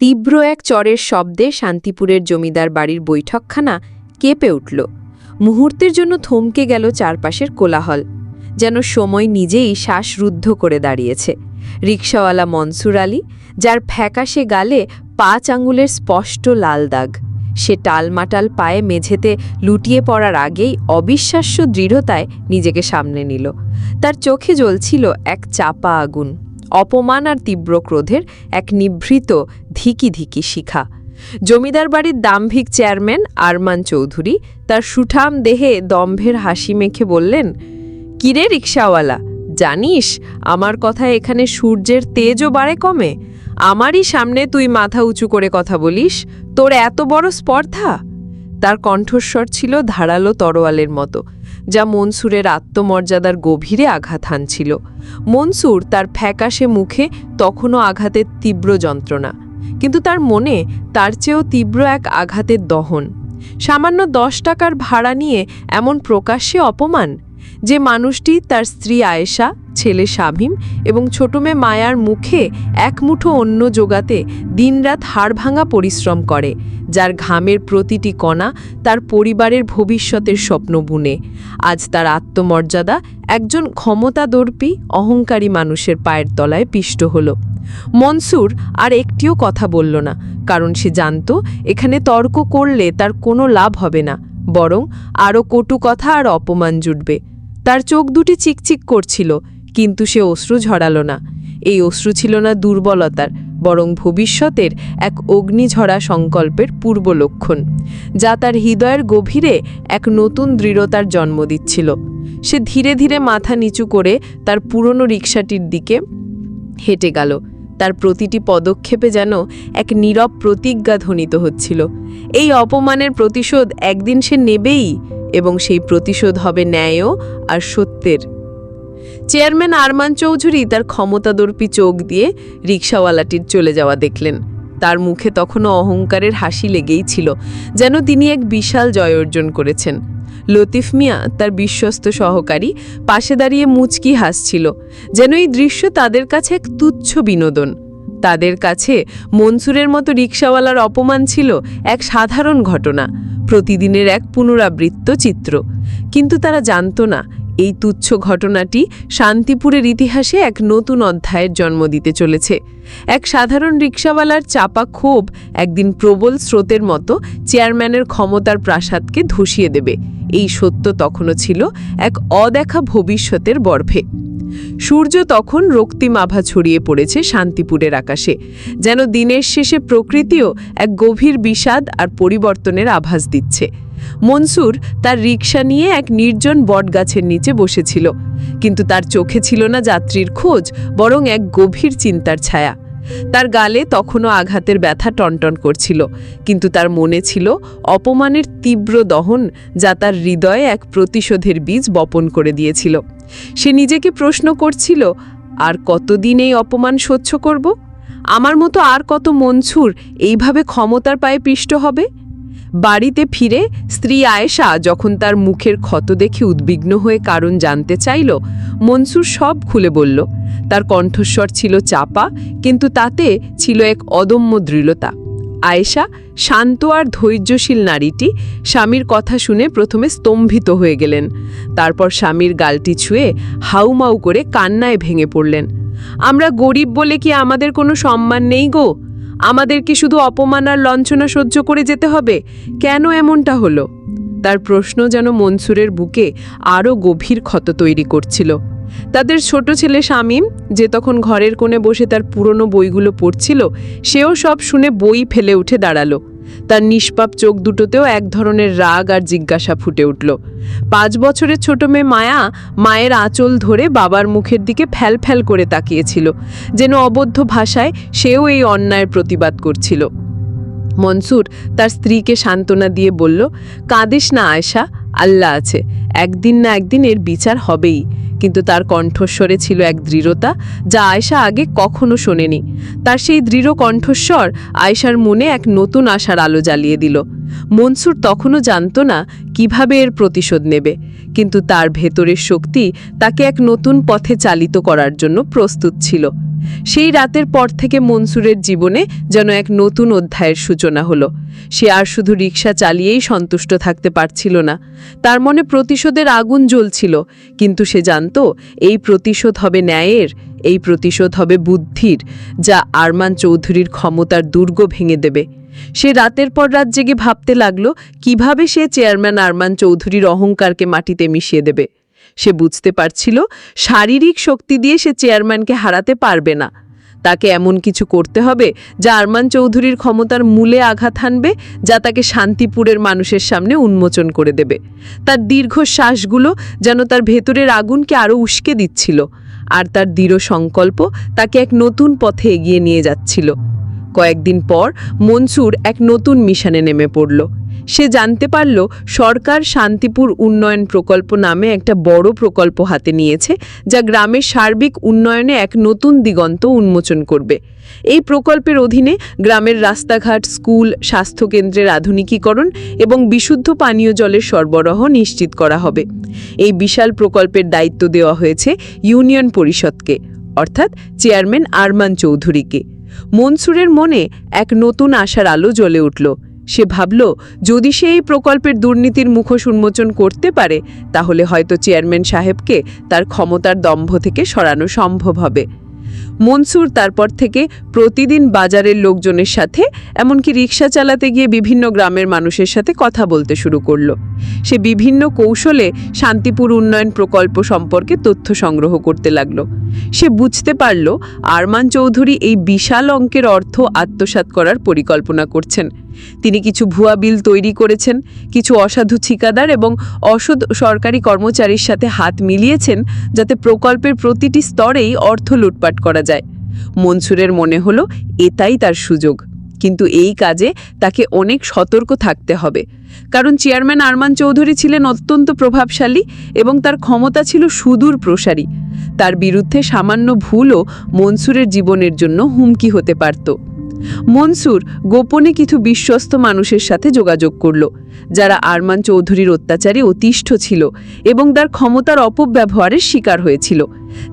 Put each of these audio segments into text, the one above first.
তীব্র এক চরের শব্দে শান্তিপুরের জমিদার বাড়ির বৈঠকখানা কেঁপে উঠল। মুহূর্তের জন্য থমকে গেল চারপাশের কোলাহল। যেন সময় নিজেই শ্বাসরুদ্ধ করে দাঁড়িয়েছে। রিকশাওয়ালা মনসুর আলী, যার ফ্যাকাশে গালে পাঁচ আঙুলের স্পষ্ট লাল দাগ। সে টালমাটাল পায়ে মেঝেতে লুটিয়ে পড়ার আগেই অবিশ্বাস্য দৃঢ়তায় নিজেকে সামনে নিল। তার চোখে জ্বলছিল এক চাপা আগুন। অপমান আর তীব্র ক্রোধের এক নিভৃত ধিকি ধিকি শিখা। জমিদার বাড়ির দাম্ভিক চেয়ারম্যান আরমান চৌধুরী তার সুঠাম দেহে দম্ভের হাসি মেখে বললেন, কিরে রিক্সাওয়ালা জানিস আমার কথা এখানে সূর্যের তেজও বাড়ে কমে? আমারই সামনে তুই মাথা উঁচু করে কথা বলিস, তোর এত বড় স্পর্ধা? তার কণ্ঠস্বর ছিল ধারালো তরোয়ালের মতো। যা মনসুরের আত্মমর্যাদার গভীরে আঘাত হানছিল। মনসুর তার ফ্যাকাশে মুখে তখনও আঘাতের তীব্র যন্ত্রণা। কিন্তু তার মনে তার চেয়েও তীব্র এক আঘাতের দহন। সামান্য দশ টাকার ভাড়া নিয়ে এমন প্রকাশ্যে অপমান? যে মানুষটি তার স্ত্রী আয়েশা, ছেলে শামীম এবং ছোট মেয়ে মায়ার মুখে এক মুঠো অন্য জোগাতে দিনরাত হাড়ভাঙা পরিশ্রম করে, যার ঘামের প্রতিটি কণা তার পরিবারের ভবিষ্যতের স্বপ্ন বুনে। আজ তার আত্মমর্যাদা একজন ক্ষমতাদর্পী, অহংকারী মানুষের পায়ের তলায় পিষ্ট হল। মনসুর আর একটিও কথা বলল না, কারণ সে জানত এখানে তর্ক করলে তার কোনো লাভ হবে না, বরং আরও কটু কথা আর অপমান জুটবে। তার চোখ দুটি চিকচিক করছিল, কিন্তু সে অশ্রু ঝরালো না। এই অশ্রু ছিল না দুর্বলতার, বরং ভবিষ্যতের এক অগ্নিঝরা সংকল্পের পূর্ব লক্ষণ, যা তার হৃদয়ের গভীরে এক নতুন দৃঢ়তার জন্ম দিচ্ছিল। সে ধীরে ধীরে মাথা নিচু করে তার পুরনো রিকশাটির দিকে হেঁটে গেল। তার প্রতিটি পদক্ষেপে যেন এক নীরব প্রতিজ্ঞা ধ্বনিত হচ্ছিল। এই অপমানের প্রতিশোধ একদিন সে নেবেই এবং সেই প্রতিশোধ হবে ন্যায়ও আর সত্যের। চেয়ারম্যান আরমান চৌধুরী তার ক্ষমতাদর্পী চোখ দিয়ে রিক্সাওয়ালাটির চলে যাওয়া দেখলেন। তার মুখে তখনও অহংকারের হাসি লেগেই ছিল, যেন তিনি এক বিশাল জয় অর্জন করেছেন। লতিফ মিয়া তার বিশ্বস্ত সহকারী পাশে দাঁড়িয়ে মুচকি হাসছিল, যেন এই দৃশ্য তাদের কাছে এক তুচ্ছ বিনোদন। তাদের কাছে মনসুরের মতো রিক্সাওয়ালার অপমান ছিল এক সাধারণ ঘটনা, প্রতিদিনের এক পুনরাবৃত্ত চিত্র। কিন্তু তারা জানত না এই তুচ্ছ ঘটনাটি শান্তিপুরের ইতিহাসে এক নতুন অধ্যায়ের জন্ম দিতে চলেছে। এক সাধারণ রিকশাওয়ালার চাপা ক্ষোভ একদিন প্রবল স্রোতের মতো চেয়ারম্যানের ক্ষমতার প্রাসাদকে ধসিয়ে দেবে। এই সত্য তখনও ছিল এক অদেখা ভবিষ্যতের গর্ভে সূর্য তখন রক্তিম আভা ছড়িয়ে পড়েছে শান্তিপুরের আকাশে, যেন দিনের শেষে প্রকৃতিও এক গভীর বিষাদ আর পরিবর্তনের আভাস দিচ্ছে। মনসুর তার রিকশা নিয়ে এক নির্জন বটগাছের নিচে বসেছিল। কিন্তু তার চোখে ছিল না যাত্রীর খোঁজ, বরং এক গভীর চিন্তার ছায়া। তার গালে তখনও আঘাতের ব্যথা টনটন করছিল, কিন্তু তার মনে ছিল অপমানের তীব্র দহন যা তার হৃদয়ে এক প্রতিশোধের বীজ বপন করে দিয়েছিল। সে নিজেকে প্রশ্ন করছিল, আর কতদিন এই অপমান সহ্য করব? আমার মতো আর কত মনসুর এইভাবে ক্ষমতার পায়ে পিষ্ট হবে? বাড়িতে ফিরে স্ত্রী আয়েশা যখন তার মুখের ক্ষত দেখে উদ্বিগ্ন হয়ে কারণ জানতে চাইল, মনসুর সব খুলে বলল, তার কণ্ঠস্বর ছিল চাপা, কিন্তু তাতে ছিল এক অদম্য দৃঢ়তা। আয়েশা, শান্ত আর ধৈর্যশীল নারীটি, স্বামীর কথা শুনে প্রথমে স্তম্ভিত হয়ে গেলেন। তারপর স্বামীর গালটি ছুঁয়ে হাউমাউ করে কান্নায় ভেঙে পড়লেন। আমরা গরিব বলে কি আমাদের কোনো সম্মান নেই গো? আমাদের কি শুধু অপমান আর লঞ্ছনা সহ্য করে যেতে হবে? কেন এমনটা হলো? তার প্রশ্ন যেন মনসুরের বুকে আরও গভীর ক্ষত তৈরি করছিল। তাদের ছোট ছেলে শামীম, যে তখন ঘরের কোণে বসে তার পুরনো বইগুলো পড়ছিল, সেও সব শুনে বই ফেলে উঠে দাঁড়াল। তার নিষ্পাপ চোখ দুটোতেও এক ধরনের রাগ আর জিজ্ঞাসা ফুটে উঠল। পাঁচ বছরের ছোট মেয়ে মায়া মায়ের আঁচল ধরে বাবার মুখের দিকে ফ্যাল ফ্যাল করে তাকিয়েছিল, যেন অবদ্ধ ভাষায় সেও এই অন্যায়ের প্রতিবাদ করছিল। মনসুর তার স্ত্রীকে সান্ত্বনা দিয়ে বলল, কাঁদিস না আয়সা আল্লাহ আছে, একদিন না একদিন এর বিচার হবেই। কিন্তু তার কণ্ঠস্বরে ছিল এক দৃঢ়তা যা আয়শা আগে কখনো শোনেনি। তার সেই দৃঢ় কণ্ঠস্বর আয়শার মনে এক নতুন আশার আলো জ্বালিয়ে দিল। মনসুর তখনও জানত না কীভাবে এর প্রতিশোধ নেবে, কিন্তু তার ভেতরের শক্তি তাকে এক নতুন পথে চালিত করার জন্য প্রস্তুত ছিল। সেই রাতের পর থেকে মনসুরের জীবনে যেন এক নতুন অধ্যায়ের সূচনা হলো। সে আর শুধু রিক্সা চালিয়েই সন্তুষ্ট থাকতে পারছিল না। তার মনে প্রতিশোধের আগুন জ্বলছিল, কিন্তু সে জানত এই প্রতিশোধ হবে ন্যায়ের, এই প্রতিশোধ হবে বুদ্ধির, যা আরমান চৌধুরীর ক্ষমতার দুর্গ ভেঙে দেবে। সে রাতের পর রাত জেগে ভাবতে লাগল, কীভাবে সে চেয়ারম্যান আরমান চৌধুরীর অহংকারকে মাটিতে মিশিয়ে দেবে। সে বুঝতে পারছিল, শারীরিক শক্তি দিয়ে সে চেয়ারম্যানকে হারাতে পারবে না। তাকে এমন কিছু করতে হবে যা আরমান চৌধুরীর ক্ষমতার মূলে আঘাত হানবে, যা তাকে শান্তিপুরের মানুষের সামনে উন্মোচন করে দেবে। তার দীর্ঘ শ্বাসগুলো যেন তার ভেতরের আগুনকে আরও উস্কে দিচ্ছিল, আর তার দৃঢ় সংকল্প তাকে এক নতুন পথে এগিয়ে নিয়ে যাচ্ছিল। কয়েকদিন পর মনসুর এক নতুন মিশনে নেমে পড়ল। সে জানতে পারল সরকার শান্তিপুর উন্নয়ন প্রকল্প নামে একটা বড় প্রকল্প হাতে নিয়েছে, যা গ্রামের সার্বিক উন্নয়নে এক নতুন দিগন্ত উন্মোচন করবে। এই প্রকল্পের অধীনে গ্রামের রাস্তাঘাট, স্কুল, স্বাস্থ্যকেন্দ্রের আধুনিকীকরণ এবং বিশুদ্ধ পানীয় জলের সরবরাহ নিশ্চিত করা হবে। এই বিশাল প্রকল্পের দায়িত্ব দেওয়া হয়েছে ইউনিয়ন পরিষদকে, অর্থাৎ চেয়ারম্যান আরমান চৌধুরীকে। মনসুরের মনে এক নতুন আশার আলো জ্বলে উঠল। সে ভাবল, যদি সে এই প্রকল্পের দুর্নীতির মুখোশ উন্মোচন করতে পারে, তাহলে হয়তো চেয়ারম্যান সাহেবকে তার ক্ষমতার দম্ভ থেকে সরানো সম্ভব হবে। মনসুর তারপর থেকে প্রতিদিন বাজারের লোকজনের সাথে, এমনকি রিক্সা চালাতে গিয়ে বিভিন্ন গ্রামের মানুষের সাথে কথা বলতে শুরু করল। সে বিভিন্ন কৌশলে শান্তিপুর উন্নয়ন প্রকল্প সম্পর্কে তথ্য সংগ্রহ করতে লাগল। সে বুঝতে পারল আরমান চৌধুরী এই বিশাল অঙ্কের অর্থ আত্মসাত করার পরিকল্পনা করছেন। তিনি কিছু ভুয়া বিল তৈরি করেছেন, কিছু অসাধু ঠিকাদার এবং অসৎ সরকারি কর্মচারীর সাথে হাত মিলিয়েছেন যাতে প্রকল্পের প্রতিটি স্তরেই অর্থ লুটপাট করা যায়। মনসুরের মনে হলো, এটাই তার সুযোগ। কিন্তু এই কাজে তাকে অনেক সতর্ক থাকতে হবে। কারণ চেয়ারম্যান আরমান চৌধুরী ছিলেন অত্যন্ত প্রভাবশালী এবং তার ক্ষমতা ছিল সুদূর প্রসারী। তার বিরুদ্ধে সামান্য ভুলও মনসুরের জীবনের জন্য হুমকি হতে পারত। মনসুর গোপনে কিছু বিশ্বস্ত মানুষের সাথে যোগাযোগ করল, যারা আরমান চৌধুরীর অত্যাচারে অতিষ্ঠ ছিল এবং তার ক্ষমতার অপব্যবহারের শিকার হয়েছিল।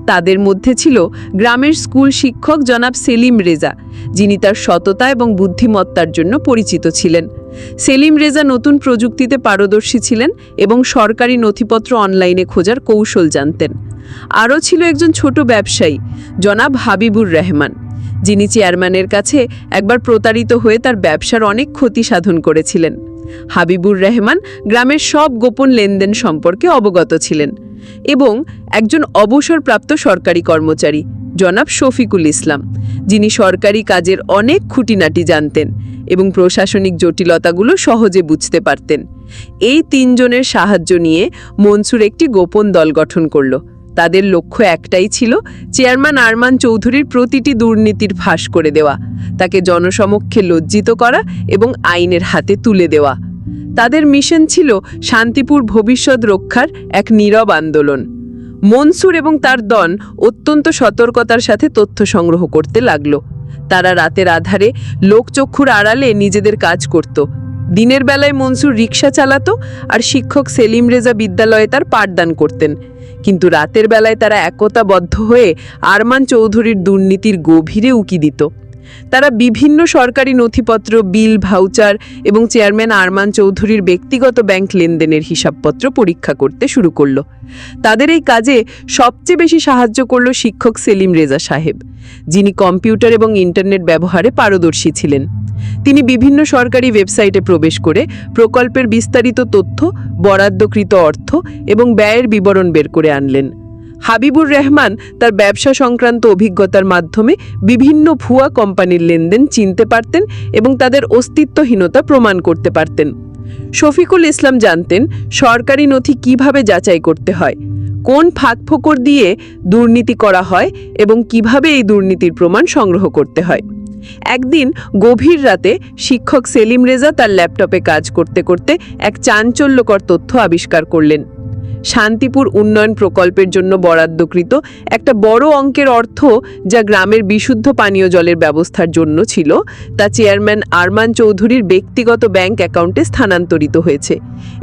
তাদের মধ্যে ছিল গ্রামের স্কুল শিক্ষক জনাব সেলিম রেজা, যিনি তার সততা এবং বুদ্ধিমত্তার জন্য পরিচিত ছিলেন। সেলিম রেজা নতুন প্রযুক্তিতে পারদর্শী ছিলেন এবং সরকারি নথিপত্র অনলাইনে খোঁজার কৌশল জানতেন। আরও ছিল একজন ছোট ব্যবসায়ী, জনাব হাবিবুর রহমান। যিনি চেয়ারম্যানের কাছে একবার প্রতারিত হয়ে তার ব্যবসার অনেক ক্ষতি সাধন করেছিলেন। হাবিবুর রহমান গ্রামের সব গোপন লেনদেন সম্পর্কে অবগত ছিলেন এবং একজন অবসরপ্রাপ্ত সরকারি কর্মচারী, জনাব শফিকুল ইসলাম, যিনি সরকারি কাজের অনেক খুঁটিনাটি জানতেন এবং প্রশাসনিক জটিলতাগুলো সহজে বুঝতে পারতেন। এই তিনজনের সাহায্য নিয়ে মনসুর একটি গোপন দল গঠন করল। তাদের লক্ষ্য একটাই ছিল চেয়ারম্যান আরমান চৌধুরীর প্রতিটি দুর্নীতির ফাঁস করে দেওয়া, তাকে জনসমক্ষে লজ্জিত করা এবং আইনের হাতে তুলে দেওয়া। তাদের মিশন ছিল শান্তিপুর ভবিষ্যৎ রক্ষার এক নীরব আন্দোলন। মনসুর এবং তার দন অত্যন্ত সতর্কতার সাথে তথ্য সংগ্রহ করতে লাগল। তারা রাতের আধারে লোকচক্ষুর আড়ালে নিজেদের কাজ করত। দিনের বেলায় মনসুর রিক্সা চালাতো আর শিক্ষক সেলিম রেজা বিদ্যালয়ে তার পাঠদান করতেন। কিন্তু রাতের বেলায় তারা একতাবদ্ধ হয়ে আরমান চৌধুরীর দুর্নীতির গভীরে উকি দিত। তারা বিভিন্ন সরকারি নথিপত্র, বিল, ভাউচার এবং চেয়ারম্যান আরমান চৌধুরীর ব্যক্তিগত ব্যাংক লেনদেনের হিসাবপত্র পরীক্ষা করতে শুরু করল। তাদের এই কাজে সবচেয়ে বেশি সাহায্য করল শিক্ষক সেলিম রেজা সাহেব, যিনি কম্পিউটার এবং ইন্টারনেট ব্যবহারে পারদর্শী ছিলেন। তিনি বিভিন্ন সরকারি ওয়েবসাইটে প্রবেশ করে প্রকল্পের বিস্তারিত তথ্য, বরাদ্দকৃত অর্থ এবং ব্যয়ের বিবরণ বের করে আনলেন। হাবিবুর রহমান তার ব্যবসা সংক্রান্ত অভিজ্ঞতার মাধ্যমে বিভিন্ন ভুয়া কোম্পানির লেনদেন চিনতে পারতেন এবং তাদের অস্তিত্বহীনতা প্রমাণ করতে পারতেন। শফিকুল ইসলাম জানতেন, সরকারি নথি কীভাবে যাচাই করতে হয়, কোন ফাঁকফোকর দিয়ে দুর্নীতি করা হয় এবং কীভাবে এই দুর্নীতির প্রমাণ সংগ্রহ করতে হয়। একদিন গভীর রাতে শিক্ষক সেলিম রেজা তার ল্যাপটপে কাজ করতে করতে এক চাঞ্চল্যকর তথ্য আবিষ্কার করলেন। শান্তিপুর উন্নয়ন প্রকল্পের জন্য বরাদ্দকৃত একটা বড় অঙ্কের অর্থ যা গ্রামের বিশুদ্ধ পানীয় জলের ব্যবস্থার জন্য ছিল, তা চেয়ারম্যান আরমান চৌধুরীর ব্যক্তিগত ব্যাংক অ্যাকাউন্টে স্থানান্তরিত হয়েছে।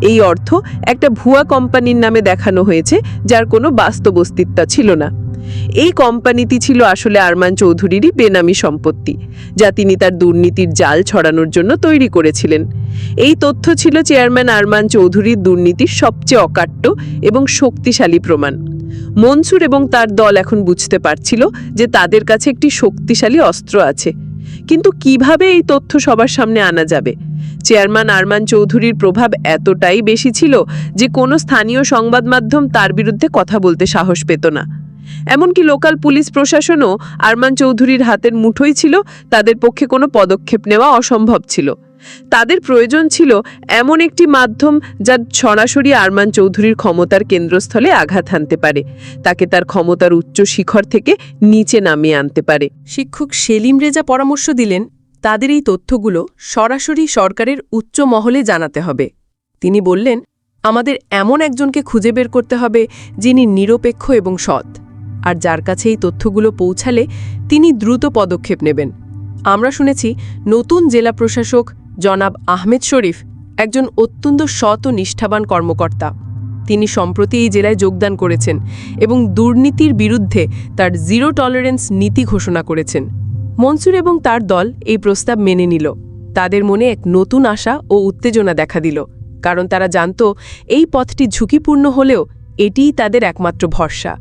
এই অর্থ একটা ভুয়া কোম্পানির নামে দেখানো হয়েছে, যার কোনো বাস্তব অস্তিত্ব ছিল না। এই কোম্পানিটি ছিল আসলে আরমান চৌধুরীরই বেনামি সম্পত্তি, যা তিনি তার দুর্নীতির জাল ছড়ানোর জন্য তৈরি করেছিলেন। এই তথ্য ছিল চেয়ারম্যান আরমান চৌধুরীর দুর্নীতির সবচেয়ে অকাট্য এবং শক্তিশালী প্রমাণ। মনসুর এবং তার দল এখন বুঝতে পারছিল যে তাদের কাছে একটি শক্তিশালী অস্ত্র আছে। কিন্তু কীভাবে এই তথ্য সবার সামনে আনা যাবে? চেয়ারম্যান আরমান চৌধুরীর প্রভাব এতটাই বেশি ছিল যে কোনো স্থানীয় সংবাদ মাধ্যম তার বিরুদ্ধে কথা বলতে সাহস পেত না। এমনকি লোকাল পুলিশ প্রশাসনও আরমান চৌধুরীর হাতের মুঠোই ছিল, তাদের পক্ষে কোনো পদক্ষেপ নেওয়া অসম্ভব ছিল। তাদের প্রয়োজন ছিল এমন একটি মাধ্যম যা সরাসরি আরমান চৌধুরীর ক্ষমতার কেন্দ্রস্থলে আঘাত হানতে পারে। তাকে তার ক্ষমতার উচ্চ শিখর থেকে নিচে নামিয়ে আনতে পারে। শিক্ষক সেলিম রেজা পরামর্শ দিলেন, তাদের এই তথ্যগুলো সরাসরি সরকারের উচ্চ মহলে জানাতে হবে। তিনি বললেন, আমাদের এমন একজনকে খুঁজে বের করতে হবে যিনি নিরপেক্ষ এবং সৎ। আর যার কাছে এই তথ্যগুলো পৌঁছালে তিনি দ্রুত পদক্ষেপ নেবেন। আমরা শুনেছি নতুন জেলা প্রশাসক জনাব আহমেদ শরীফ একজন অত্যন্ত সৎ ও নিষ্ঠাবান কর্মকর্তা। তিনি সম্প্রতি এই জেলায় যোগদান করেছেন এবং দুর্নীতির বিরুদ্ধে তার জিরো টলারেন্স নীতি ঘোষণা করেছেন। মনসুর এবং তার দল এই প্রস্তাব মেনে নিল। তাদের মনে এক নতুন আশা ও উত্তেজনা দেখা দিল, কারণ তারা জানত এই পথটি ঝুঁকিপূর্ণ হলেও এটিই তাদের একমাত্র ভরসা।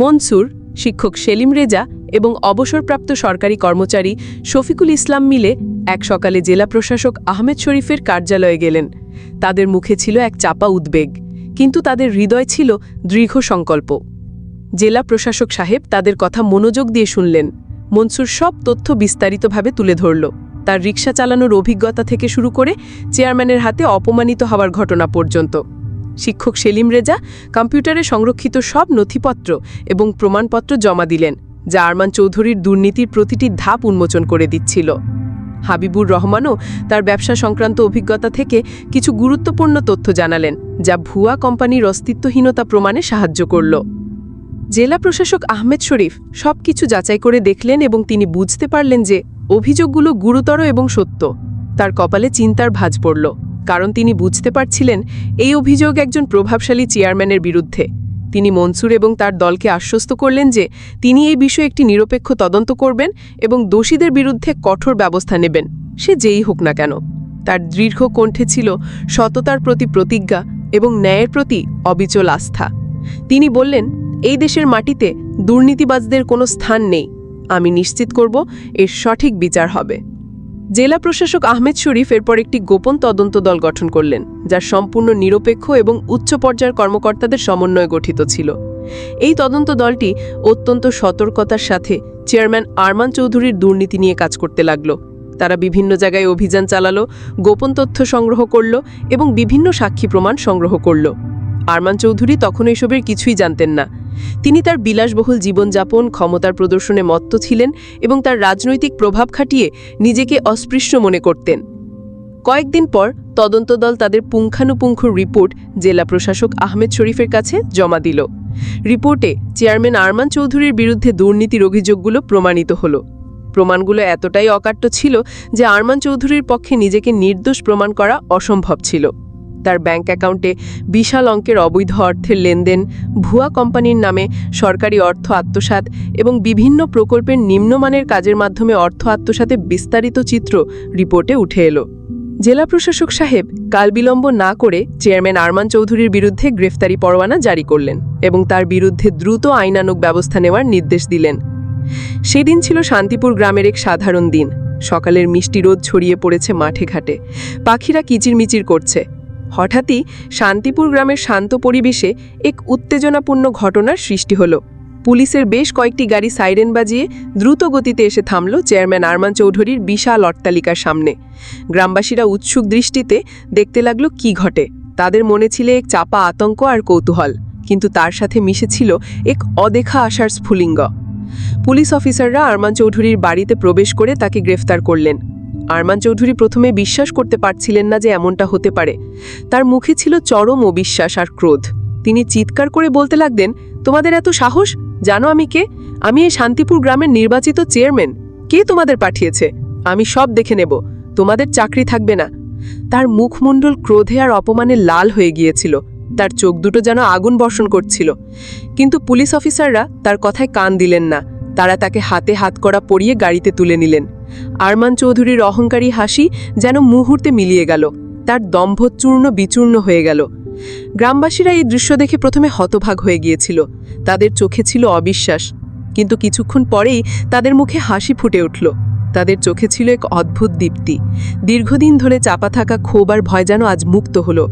মনসুর, শিক্ষক সেলিম রেজা এবং অবসরপ্রাপ্ত সরকারি কর্মচারী শফিকুল ইসলাম মিলে এক সকালে জেলা প্রশাসক আহমেদ শরীফের কার্যালয়ে গেলেন। তাদের মুখে ছিল এক চাপা উদ্বেগ, কিন্তু তাদের হৃদয় ছিল দৃঢ় সংকল্প। জেলা প্রশাসক সাহেব তাদের কথা মনোযোগ দিয়ে শুনলেন। মনসুর সব তথ্য বিস্তারিতভাবে তুলে ধরল। তার রিক্সা চালানোর অভিজ্ঞতা থেকে শুরু করে চেয়ারম্যানের হাতে অপমানিত হওয়ার ঘটনা পর্যন্ত। শিক্ষক সেলিম রেজা, কম্পিউটারে সংরক্ষিত সব নথিপত্র এবং প্রমাণপত্র জমা দিলেন, যা আরমান চৌধুরীর দুর্নীতির প্রতিটি ধাপ উন্মোচন করে দিচ্ছিল। হাবিবুর রহমানও তার ব্যবসা সংক্রান্ত অভিজ্ঞতা থেকে কিছু গুরুত্বপূর্ণ তথ্য জানালেন, যা ভুয়া কোম্পানির অস্তিত্বহীনতা প্রমাণে সাহায্য করল। জেলা প্রশাসক আহমেদ শরীফ সবকিছু যাচাই করে দেখলেন এবং তিনি বুঝতে পারলেন যে অভিযোগগুলো গুরুতর এবং সত্য। তার কপালে চিন্তার ভাঁজ পড়ল। কারণ তিনি বুঝতে পারছিলেন এই অভিযোগ একজন প্রভাবশালী চেয়ারম্যানের বিরুদ্ধে। তিনি মনসুর এবং তার দলকে আশ্বস্ত করলেন যে তিনি এই বিষয়ে একটি নিরপেক্ষ তদন্ত করবেন এবং দোষীদের বিরুদ্ধে কঠোর ব্যবস্থা নেবেন। সে যেই হোক না কেন। তার দীর্ঘ কণ্ঠে ছিল সততার প্রতি প্রতিজ্ঞা এবং ন্যায়ের প্রতি অবিচল আস্থা। তিনি বললেন, এই দেশের মাটিতে দুর্নীতিবাজদের কোনো স্থান নেই। আমি নিশ্চিত করব এর সঠিক বিচার হবে। জেলা প্রশাসক আহমেদ শরীফ এরপর একটি গোপন তদন্ত দল গঠন করলেন যা সম্পূর্ণ নিরপেক্ষ এবং উচ্চ পর্যায়ের কর্মকর্তাদের সমন্বয়ে গঠিত ছিল। এই তদন্ত দলটি অত্যন্ত সতর্কতার সাথে চেয়ারম্যান আরমান চৌধুরীর দুর্নীতি নিয়ে কাজ করতে লাগল। তারা বিভিন্ন জায়গায় অভিযান চালালো, গোপন তথ্য সংগ্রহ করল এবং বিভিন্ন সাক্ষী প্রমাণ সংগ্রহ করল। আরমান চৌধুরী তখন এসবের কিছুই জানতেন না। তিনি তার বিলাসবহুল জীবনযাপন, ক্ষমতার প্রদর্শনে মত্ত ছিলেন এবং তার রাজনৈতিক প্রভাব খাটিয়ে নিজেকে অস্পৃশ্য মনে করতেন। কয়েকদিন পর তদন্ত দল তাদের পুঙ্খানুপুঙ্খ রিপোর্ট জেলা প্রশাসক আহমেদ শরীফের কাছে জমা দিল। রিপোর্টে চেয়ারম্যান আরমান চৌধুরীর বিরুদ্ধে দুর্নীতির অভিযোগগুলো প্রমাণিত হল। প্রমাণগুলো এতটাই অকাট্য ছিল যে আরমান চৌধুরীর পক্ষে নিজেকে নির্দোষ প্রমাণ করা অসম্ভব ছিল। তার ব্যাংক অ্যাকাউন্টে বিশাল অঙ্কের অবৈধ অর্থের লেনদেন, ভুয়া কোম্পানির নামে সরকারি অর্থ আত্মসাৎ এবং বিভিন্ন প্রকল্পের নিম্নমানের কাজের মাধ্যমে অর্থ আত্মসাতে বিস্তারিত চিত্র রিপোর্টে উঠে এলো। জেলা প্রশাসক সাহেব কাল বিলম্ব না করে চেয়ারম্যান আরমান চৌধুরীর বিরুদ্ধে গ্রেফতারি পরোয়ানা জারি করলেন এবং তার বিরুদ্ধে দ্রুত আইনানুগ ব্যবস্থা নেওয়ার নির্দেশ দিলেন। সেদিন ছিল শান্তিপুর গ্রামের এক সাধারণ দিন। সকালের মিষ্টি রোদ ছড়িয়ে পড়েছে মাঠে ঘাটে। পাখিরা কিচিরমিচির করছে। হঠাৎই শান্তিপুর গ্রামের শান্ত পরিবেশে এক উত্তেজনাপূর্ণ ঘটনার সৃষ্টি হলো। পুলিশের বেশ কয়েকটি গাড়ি সাইরেন বাজিয়ে দ্রুত গতিতে এসে থামল চেয়ারম্যান আরমান চৌধুরীর বিশাল অট্টালিকার সামনে। গ্রামবাসীরা উৎসুক দৃষ্টিতে দেখতে লাগল কি ঘটে। তাদের মনে ছিল এক চাপা আতঙ্ক আর কৌতূহল, কিন্তু তার সাথে মিশেছিল এক অদেখা আশার স্ফুলিঙ্গ। পুলিশ অফিসাররা আরমান চৌধুরীর বাড়িতে প্রবেশ করে তাকে গ্রেফতার করলেন। আরমান চৌধুরী প্রথমে বিশ্বাস করতে পারছিলেন না যে এমনটা হতে পারে। তার মুখে ছিল চরম অবিশ্বাস আর ক্রোধ। তিনি চিৎকার করে বলতে লাগলেন, তোমাদের এত সাহস? জানো আমি কে? আমি এই শান্তিপুর গ্রামের নির্বাচিত চেয়ারম্যান। কে তোমাদের পাঠিয়েছে? আমি সব দেখে নেব। তোমাদের চাকরি থাকবে না। তার মুখমণ্ডল ক্রোধে আর অপমানে লাল হয়ে গিয়েছিল। তার চোখ দুটো যেন আগুন বর্ষণ করছিল। কিন্তু পুলিশ অফিসাররা তার কথায় কান দিলেন না। তারা তাকে হাতে হাত করা পরিয়ে গাড়িতে তুলে নিলেন। আরমান চৌধুরীর অহংকারী হাসি যেন মুহূর্তে মিলিয়ে গেল, তার দম্ভ চূর্ণ বিচূর্ণ হয়ে গেল। গ্রামবাসীরা এই দৃশ্য দেখে প্রথমে হতভাগ হয়ে গিয়েছিল। তাদের চোখে ছিল অবিশ্বাস, কিন্তু কিছুক্ষণ পরেই তাদের মুখে হাসি ফুটে উঠল। তাদের চোখে ছিল এক অদ্ভুত দীপ্তি। দীর্ঘদিন ধরে চাপা থাকা ক্ষোভ আর ভয় যেন আজ মুক্ত হলো।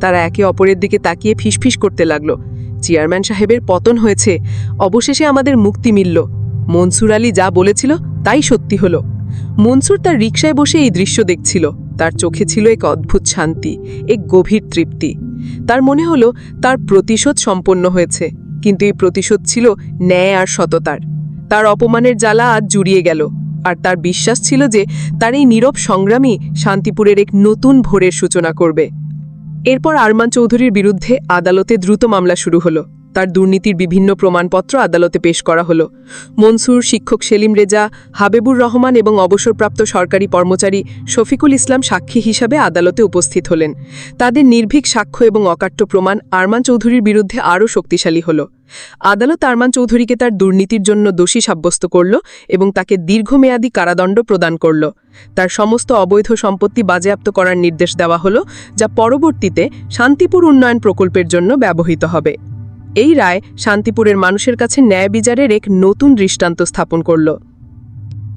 তারা একে অপরের দিকে তাকিয়ে ফিসফিস করতে লাগল। চেয়ারম্যান সাহেবের পতন হয়েছে, অবশেষে আমাদের মুক্তি মিলল। মনসুর আলী যা বলেছিল তাই সত্যি হলো। মনসুর তার রিকশায় বসে এই দৃশ্য দেখছিল। তার চোখে ছিল এক অদ্ভুত শান্তি, এক গভীর তৃপ্তি। তার মনে হলো তার প্রতিশোধ সম্পন্ন হয়েছে, কিন্তু এই প্রতিশোধ ছিল ন্যায় আর সততার। তার অপমানের জ্বালা আজ জুড়িয়ে গেল, আর তার বিশ্বাস ছিল যে তার এই নীরব সংগ্রামই শান্তিপুরের এক নতুন ভোরের সূচনা করবে। এরপর আরমান চৌধুরীর বিরুদ্ধে আদালতে দ্রুত মামলা শুরু হলো। তার দুর্নীতির বিভিন্ন প্রমাণপত্র আদালতে পেশ করা হলো। মনসুর, শিক্ষক সেলিম রেজা, হাবেবুর রহমান এবং অবসরপ্রাপ্ত সরকারি কর্মচারী শফিকুল ইসলাম সাক্ষী হিসাবে আদালতে উপস্থিত হলেন। তাদের নির্ভীক সাক্ষ্য এবং অকাট্য প্রমাণ আরমান চৌধুরীর বিরুদ্ধে আরও শক্তিশালী হল। আদালত আরমান চৌধুরীকে তার দুর্নীতির জন্য দোষী সাব্যস্ত করল এবং তাকে দীর্ঘমেয়াদী কারাদণ্ড প্রদান করল। তার সমস্ত অবৈধ সম্পত্তি বাজেয়াপ্ত করার নির্দেশ দেওয়া হল, যা পরবর্তীতে শান্তিপুর উন্নয়ন প্রকল্পের জন্য ব্যবহৃত হবে। এই রায় শান্তিপুরের মানুষের কাছে ন্যায় বিচারের এক নতুন দৃষ্টান্ত স্থাপন করল।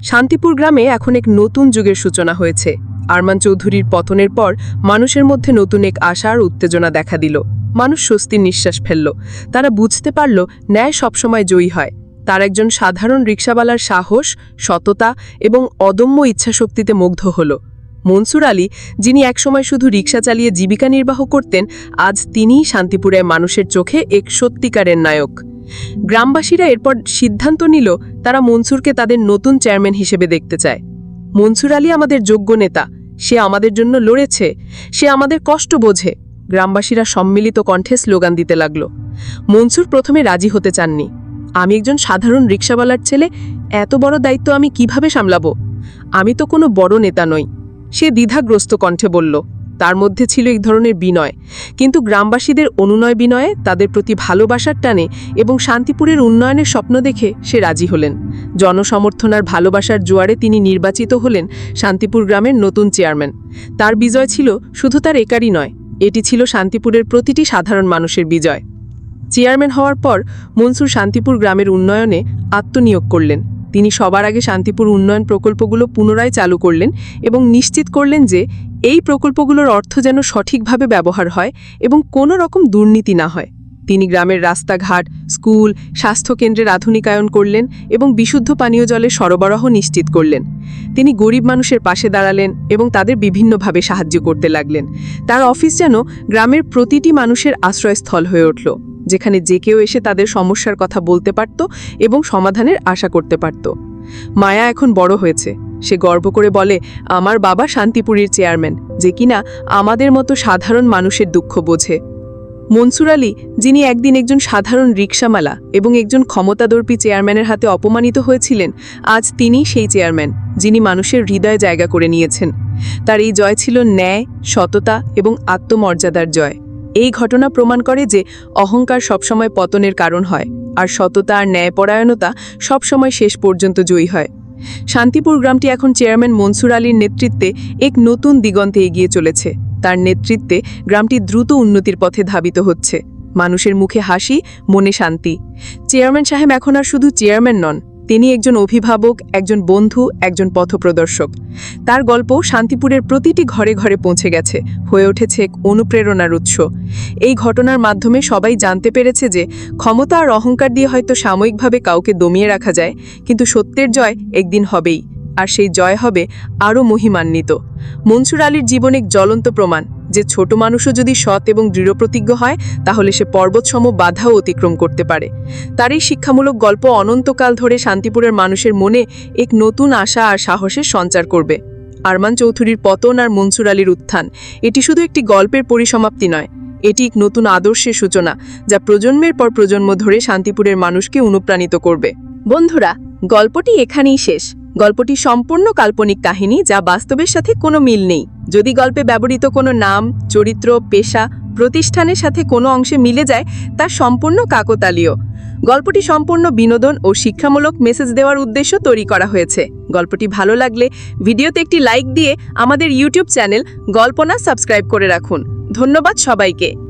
শান্তিপুর গ্রামে এখন এক নতুন যুগের সূচনা হয়েছে। আরমান চৌধুরীর পতনের পর মানুষের মধ্যে নতুন এক আশা আর উত্তেজনা দেখা দিল। মানুষ স্বস্তির নিঃশ্বাস ফেলল। তারা বুঝতে পারল, ন্যায় সবসময় জয়ী হয়। তার একজন সাধারণ রিক্সাওয়ালার সাহস, সততা এবং অদম্য ইচ্ছাশক্তিতে মুগ্ধ হল। মনসুর আলী, যিনি একসময় শুধু রিক্সা চালিয়ে জীবিকা নির্বাহ করতেন, আজ তিনিই শান্তিপুরের মানুষের চোখে এক সত্যিকারের নায়ক। গ্রামবাসীরা এরপর সিদ্ধান্ত নিল, তারা মনসুরকে তাদের নতুন চেয়ারম্যান হিসেবে দেখতে চায়। মনসুর আলী আমাদের যোগ্য নেতা, সে আমাদের জন্য লড়েছে, সে আমাদের কষ্ট বোঝে, গ্রামবাসীরা সম্মিলিত কণ্ঠে স্লোগান দিতে লাগল। মনসুর প্রথমে রাজি হতে চাননি। আমি একজন সাধারণ রিক্সাওয়ালার ছেলে, এত বড় দায়িত্ব আমি কীভাবে সামলাবো? আমি তো কোনো বড় নেতা নই। সে দ্বিধাগ্রস্ত কণ্ঠে বলল, তার মধ্যে ছিল এক ধরনের বিনয়। কিন্তু গ্রামবাসীদের অনুনয় বিনয়ে, তাদের প্রতি ভালোবাসার টানে এবং শান্তিপুরের উন্নয়নের স্বপ্ন দেখে সে রাজি হলেন। জনসমর্থন আর ভালোবাসার জোয়ারে তিনি নির্বাচিত হলেন শান্তিপুর গ্রামের নতুন চেয়ারম্যান। তার বিজয় ছিল শুধু তার একারই নয়, এটি ছিল শান্তিপুরের প্রতিটি সাধারণ মানুষের বিজয়। চেয়ারম্যান হওয়ার পর মনসুর শান্তিপুর গ্রামের উন্নয়নে আত্মনিয়োগ করলেন। তিনি সবার আগে শান্তিপুর উন্নয়ন প্রকল্পগুলো পুনরায় চালু করলেন এবং নিশ্চিত করলেন যে এই প্রকল্পগুলোর অর্থ যেন সঠিকভাবে ব্যবহার হয় এবং কোনো রকম দুর্নীতি না হয়। তিনি গ্রামের রাস্তাঘাট, স্কুল, স্বাস্থ্যকেন্দ্রের আধুনিকায়ন করলেন এবং বিশুদ্ধ পানীয় জলের সরবরাহ নিশ্চিত করলেন। তিনি গরিব মানুষের পাশে দাঁড়ালেন এবং তাদের বিভিন্নভাবে সাহায্য করতে লাগলেন। তার অফিস যেন গ্রামের প্রতিটি মানুষের আশ্রয়স্থল হয়ে উঠল। যেখানে যে কেউ এসে তাদের সমস্যার কথা বলতে পারত এবং সমাধানের আশা করতে পারত। মায়া এখন বড় হয়েছে। সে গর্ব করে বলে, আমার বাবা শান্তিপুরীর চেয়ারম্যান, যে কিনা আমাদের মতো সাধারণ মানুষের দুঃখ বোঝে। মনসুর আলী, যিনি একদিন একজন সাধারণ রিক্সামালা এবং একজন ক্ষমতাদর্পী চেয়ারম্যানের হাতে অপমানিত হয়েছিলেন, আজ তিনি সেই চেয়ারম্যান, যিনি মানুষের হৃদয়ে জায়গা করে নিয়েছেন। তার এই জয় ছিল ন্যায়, সততা এবং আত্মমর্যাদার জয়। এই ঘটনা প্রমাণ করে যে অহংকার সবসময় পতনের কারণ হয়, আর সততা আর ন্যায়পরায়ণতা সবসময় শেষ পর্যন্ত জয়ী হয়। শান্তিপুর গ্রামটি এখন চেয়ারম্যান মনসুর আলীর নেতৃত্বে এক নতুন দিগন্তে এগিয়ে চলেছে। তার নেতৃত্বে গ্রামটি দ্রুত উন্নতির পথে ধাবিত হচ্ছে। মানুষের মুখে হাসি, মনে শান্তি। চেয়ারম্যান সাহেব এখন আর শুধু চেয়ারম্যান নন তিনি একজন অভিভাবক, একজন বন্ধু, একজন পথপ্রদর্শক। তার গল্প শান্তিপুরের প্রতিটি ঘরে ঘরে পৌঁছে গেছে, হয়ে উঠেছে এক অনুপ্রেরণার উৎস। এই ঘটনার মাধ্যমে সবাই জানতে পেরেছে যে ক্ষমতা আর অহংকার দিয়ে হয়তো সাময়িকভাবে কাউকে দমিয়ে রাখা যায়, কিন্তু সত্যের জয় একদিন হবেই। আর সেই জয় হবে আরও মহিমান্বিত। মনসুর আলীর জীবন এক জ্বলন্ত প্রমাণ যে ছোট মানুষও যদি সৎ এবং দৃঢ়প্রতিজ্ঞ হয়, তাহলে সে পর্বতসম বাধাও অতিক্রম করতে পারে। তার এই শিক্ষামূলক গল্প অনন্তকাল ধরে শান্তিপুরের মানুষের মনে এক নতুন আশা আর সাহসের সঞ্চার করবে। আরমান চৌধুরীর পতন আর মনসুর আলীর উত্থান, এটি শুধু একটি গল্পের পরিসমাপ্তি নয়, এটি এক নতুন আদর্শের সূচনা যা প্রজন্মের পর প্রজন্ম ধরে শান্তিপুরের মানুষকে অনুপ্রাণিত করবে। বন্ধুরা গল্পটি এখানেই শেষ। গল্পটি সম্পূর্ণ কাল্পনিক কাহিনী, যা বাস্তবের সাথে কোনো মিল নেই। যদি গল্পে ব্যবহৃত কোনো নাম, চরিত্র, পেশা, প্রতিষ্ঠানের সাথে কোনো অংশে মিলে যায়, তা সম্পূর্ণ কাকতালীয়। গল্পটি সম্পূর্ণ বিনোদন ও শিক্ষামূলক মেসেজ দেওয়ার উদ্দেশ্য তৈরি করা হয়েছে। গল্পটি ভালো লাগলে ভিডিওতে একটি লাইক দিয়ে আমাদের ইউটিউব চ্যানেল গল্পনা সাবস্ক্রাইব করে রাখুন। ধন্যবাদ সবাইকে।